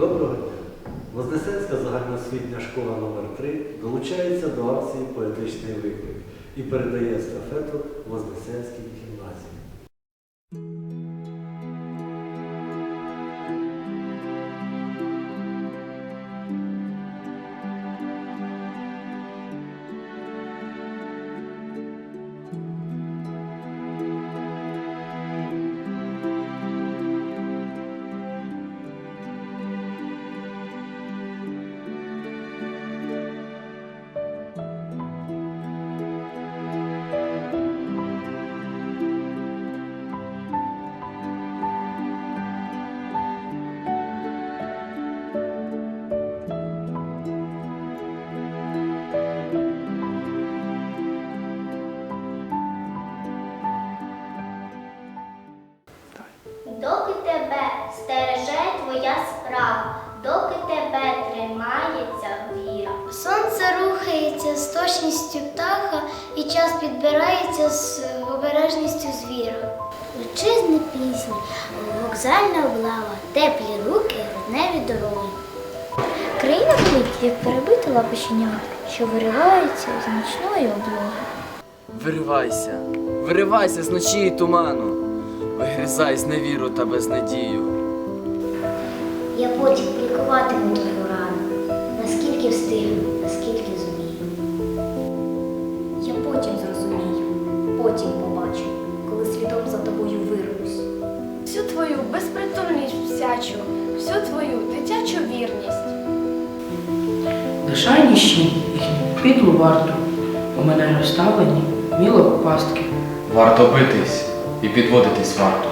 Доброго дня! Вознесенська загальноосвітня школа номер 3 долучається до акції Поетичний виклик і передає естафету Вознесенській Доки тебе стереже твоя справа, доки тебе тримається віра. Сонце рухається з точністю птаха, і час підбирається з обережністю звіра. Вітчизни пісні, вокзальна облава, теплі руки, грудневі дороги. Країна болить, як перебита лапоченята, що виривається з нічної облоги. Виривайся, виривайся з ночі і туману, вигризай з невіру та безнадію. Я потім лікуватиму твою рану, наскільки встигну, наскільки зумію. Я потім зрозумію, потім побачу, коли слідом за тобою вирвусь. всю твою безпритульність всячу, всю твою дитячу вірність. Лишай ніщі підлу варту, у мене розставлені міло пастки. Варто битись і підводитись варто,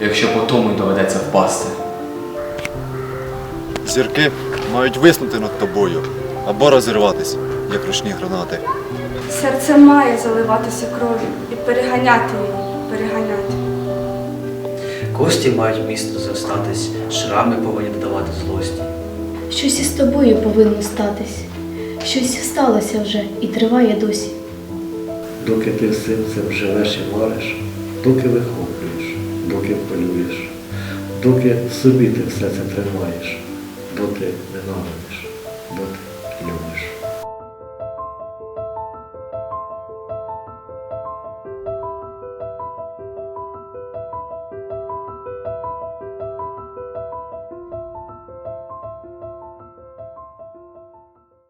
якщо по тому й доведеться впасти. Зірки мають виснути над тобою або розірватися, як ручні гранати. Серце має заливатися кров'ю і переганяти її, переганяти. Кості мають місто зостатись, шрами повинні додавати злості. Щось із тобою повинно статись. Щось сталося вже і триває досі. Доки ти всім цим живеш і мариш, доки вихоплюєш, доки полюєш, доки в собі ти все це тримаєш, доти ненавидиш, доти